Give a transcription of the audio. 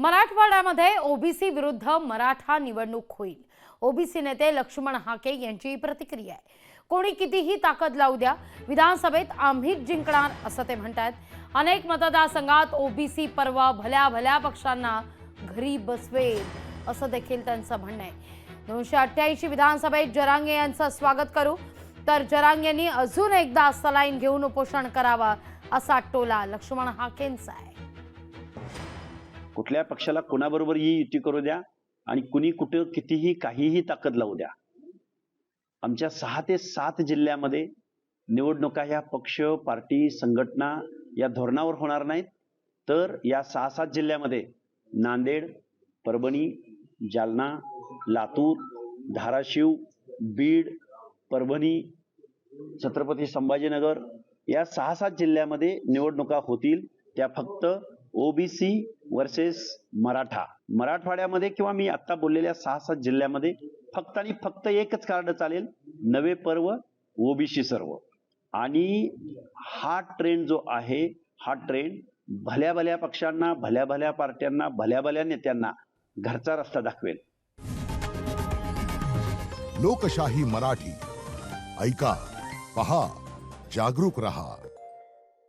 मराठवाड्यामध्ये ओबीसी विरुद्ध मराठा निवडणूक होईल. ओबीसी नेते लक्ष्मण हाके यांची प्रतिक्रिया आहे. कोणी कितीही ताकद लावू द्या विधानसभेत आम्हीच जिंकणार असं ते म्हणतात अनेक मतदारसंघात ओबीसी पर्व भल्या भल्या पक्षांना घरी बसवेल असं देखील त्यांचं म्हणणं आहे. दोनशे अठ्ठ्याऐंशी विधानसभेत जरांगे यांचं स्वागत करू. तर जरांगेंनी अजून एकदा सलाईन घेऊन उपोषण करावा असा टोला लक्ष्मण हाकेंचा आहे. कुठल्या पक्षाला कुणाबरोबरही युती करू द्या आणि कुणी कुठं कितीही काहीही ताकद लावू द्या. आमच्या सहा ते सात जिल्ह्यामध्ये निवडणुका ह्या पक्ष पार्टी संघटना या धोरणावर होणार नाहीत. तर या सहा सात जिल्ह्यामध्ये नांदेड परभणी जालना लातूर धाराशिव बीड परभणी छत्रपती संभाजीनगर या सहा सात जिल्ह्यामध्ये निवडणुका होतील. त्या फक्त ओबीसी वर्सेस मराठा. मराठवाड्यामध्ये किंवा मी आत्ता बोललेल्या सहा सात जिल्ह्यामध्ये फक्त आणि फक्त एकच कार्ड चालेल नवे पर्व ओबीसी सर्व. आणि हा ट्रेंड जो आहे हा ट्रेंड भल्या भल्या पक्षांना भल्या भल्या पार्ट्यांना भल्या भल्या नेत्यांना घरचा रस्ता दाखवेल. लोकशाही मराठी. ऐका पहा जागरूक रहा.